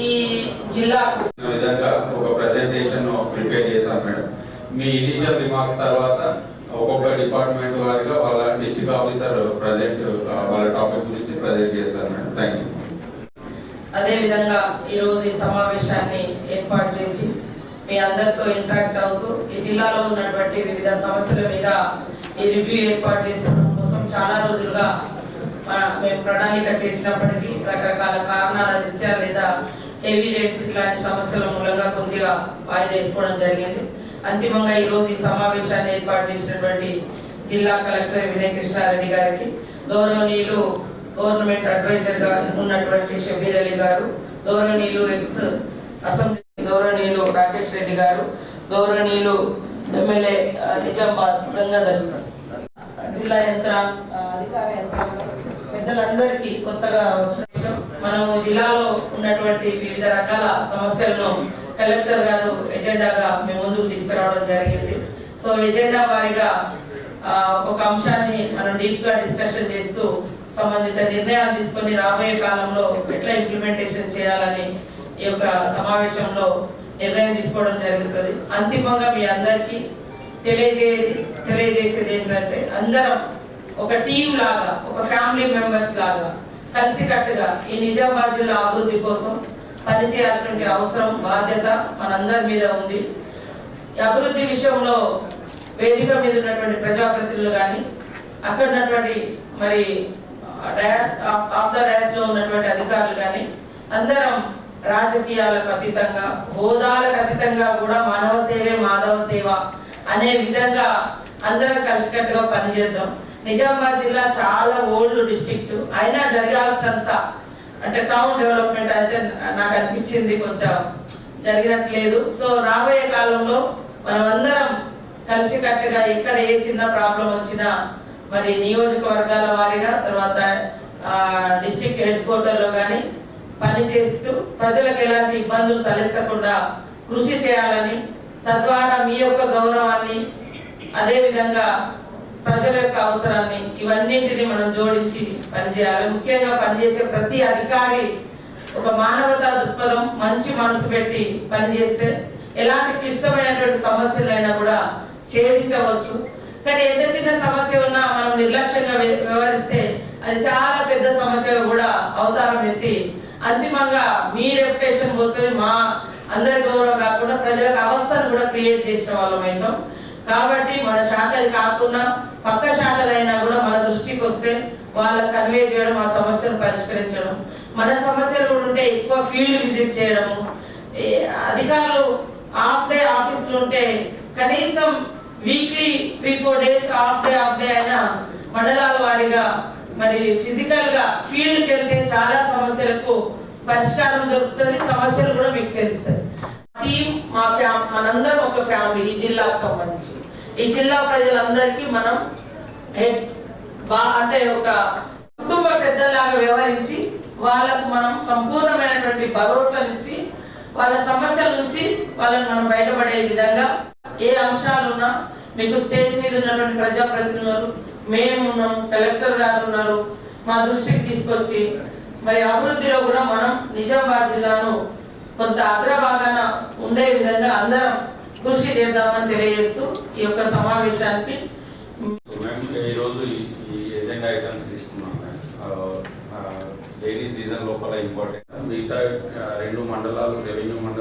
ఈ జిల్లాకు విధంగా ఒక ప్రెజెంటేషన్ ప్రిపేర్ చేశాం మేడం. మీ ఇనిషియల్ రిమార్క్స్ తర్వాత ఒక్కొక్క డిపార్ట్మెంట్ వారిగా వాళ్ళ డిస్ట్రిక్ట్ ఆఫీసర్ ప్రజెంట్ వాళ్ళ టాపిక్ గురించి ప్రజెంట్ చేస్తారు మేడం. థ్యాంక్ యూ అదే విధంగా రోజు ఈ సమావేశాన్ని ఏర్పాటు చేసి మీ అందరితో ఇంటరాక్ట్ అవుతూ ఈ జిల్లాలో ఉన్నటువంటి వివిధ సమస్యల మీద ఈ రివ్యూ ఏర్పాటు చేసుకోవడం కోసం చాలా రోజులుగా మన- మేము ప్రణాళిక చేసినప్పటికీ రకరకాల కారణాల రీత్యా లేదా హెవీ రేట్స్ ఇట్లాంటి సమస్యల మూలంగా కొద్దిగా వాయిదా వేసుకోవడం జరిగింది. అంతిమంగా ఈరోజు ఈ సమావేశాన్ని ఏర్పాటు చేసినటువంటి జిల్లా కలెక్టర్ వినయ్ కృష్ణారెడ్డి గారికి గౌరవనీయులు గవర్నమెంట్ అడ్వైజర్గా ఉన్నటువంటి షబీర్ అలీ గారు గౌరవనీయులు ఎక్స్ అసెంబ్లీ గౌరవనీయులు రాకేష్ రెడ్డి గారు గౌరవనీయులు ఎమ్మెల్యే నిజామాబాద్ గంగాధర్ జిల్లా యంత్ర అధికార యంత్రాంగం. పెద్దలందరికీ కొత్తగా వచ్చిన మనం మనము జిల్లాలో ఉన్నటువంటి వివిధ రకాల సమస్యలను కలెక్టర్ గారు ఎజెండాగా మేము ముందుకు తీసుకురావడం జరిగింది. సో ఎజెండా వారిగా ఒక అంశాన్ని మనం డీప్గా డిస్కషన్ చేస్తూ సంబంధిత నిర్ణయాలు తీసుకొని రాబోయే కాలంలో ఎట్లా ఇంప్లిమెంటేషన్ చేయాలని ఈ యొక్క సమావేశంలో నిర్ణయం తీసుకోవడం జరుగుతుంది. అంతిమంగా మీ అందరికీ తెలియజే తెలియజేసేది ఏంటంటే అందరం ఒక టీం లాగా ఒక ఫ్యామిలీ మెంబర్స్ లాగా కలిసికట్టుగా ఈ నిజామాబాద్ జిల్లా అభివృద్ధి కోసం పనిచేయాల్సిన అవసరం బాధ్యత మనందరి మీద ఉంది. అభివృద్ధి విషయంలో వేదిక మీద ఉన్నటువంటి ప్రజాప్రతినిధులు కానీ అక్కడ ఉన్నటువంటి మరి డయాస్ ఆఫ్ ద డయాస్లో ఉన్నటువంటి అధికారులు కానీ అందరం రాజకీయాలకు అతీతంగా హోదాలకు అతీతంగా కూడా మానవ సేవే మాధవ సేవ అనే విధంగా అందరం కలిసికట్టుగా పనిచేద్దాం. నిజామాబాద్ జిల్లా చాలా ఓల్డ్ డిస్ట్రిక్ట్. అయినా జరగాల్సినంత అంటే టౌన్ డెవలప్మెంట్ అయితే నాకు అనిపించింది కొంచెం జరిగినట్లేదు. సో రాబోయే కాలంలో మనం అందరం కలిసికట్టుగా ఎక్కడ ఏ చిన్న ప్రాబ్లం వచ్చినా మరి నియోజకవర్గాల వారిగా తర్వాత డిస్ట్రిక్ట్ హెడ్ క్వార్టర్లో కానీ పనిచేస్తూ ప్రజలకు ఎలాంటి ఇబ్బందులు తలెత్తకుండా కృషి చేయాలని తద్వారా మీ యొక్క గౌరవాన్ని అదేవిధంగా ప్రజల యొక్క అవసరాన్ని ఇవన్నింటినీ మనం జోడించి పనిచేయాలి. ముఖ్యంగా పనిచేసే ప్రతి అధికారి ఒక మానవతా దృక్పథం మంచి మనసు పెట్టి పనిచేస్తే ఎలాంటి క్లిష్టమైనటువంటి సమస్యలైనా కూడా ఛేదించవచ్చు కానీ ఎంత చిన్న సమస్య ఉన్నా మనం నిర్లక్ష్యంగా వ్యవహరిస్తే అది చాలా పెద్ద సమస్యగా కూడా అవతారం ఎత్తి అంతిమంగా మీ రెప్యుటేషన్ పోతుంది. మా అందరి గౌరవం కాకుండా ప్రజలకు అవస్థను కూడా క్రియేట్ చేసిన వాళ్ళం ఏంటో. కాబట్టి మన శాఖలు కాకుండా పక్క శాఖలైనా కూడా మన దృష్టికి వస్తే వాళ్ళకి కన్వే చేయడం ఆ సమస్యను పరిష్కరించడం. మన సమస్యలు కూడా ఉంటే ఎక్కువ ఫీల్డ్ విజిట్ చేయడము. అధికారులు హాఫ్ డే ఆఫీసులు ఉంటే కనీసం weekly three four days half day half day అయినా మండలాల వారిగా మరి ఫిజికల్గా ఫీల్డ్కి వెళ్తే చాలా సమస్యలకు పరిష్కారం దొరుకుతుంది. సమస్యలు కూడా మీకు తెలుస్తాయి. టీం మా ఫ్యామ్ మనందరం ఒక ఫ్యామిలీ ఈ జిల్లాకు సంబంధించి. ఈ జిల్లా ప్రజలందరికీ మనం హెడ్స్ బా అంటే ఒక కుటుంబ పెద్దలాగా వ్యవహరించి వాళ్ళకు మనం సంపూర్ణమైనటువంటి భరోసా నుంచి వాళ్ళ సమస్యల నుంచి వాళ్ళని మనం బయటపడే విధంగా ఏ అంశాలున్నా మీకు స్టేజ్ మీద ఉన్నటువంటి ప్రజాప్రతినిధులు మేము ఉన్నాం కలెక్టర్ గారు ఉన్నారు మా దృష్టికి తీసుకొచ్చి మరి అభివృద్ధిలో కూడా మనం నిజామాబాద్ జిల్లాను కొంత అగ్రభాగాన ఉండే విధంగా అందరం కృషి చేద్దామని తెలియజేస్తూ ఈ యొక్క సమావేశానికి మేము ఈరోజు ఈ ఈ ఎజెండా ఐటమ్స్ తీసుకున్నాం డైలీ సీజన్ లోపల ఇంపార్టెంట్ మిగతా రెండు మండలాలు రెవెన్యూ మండలం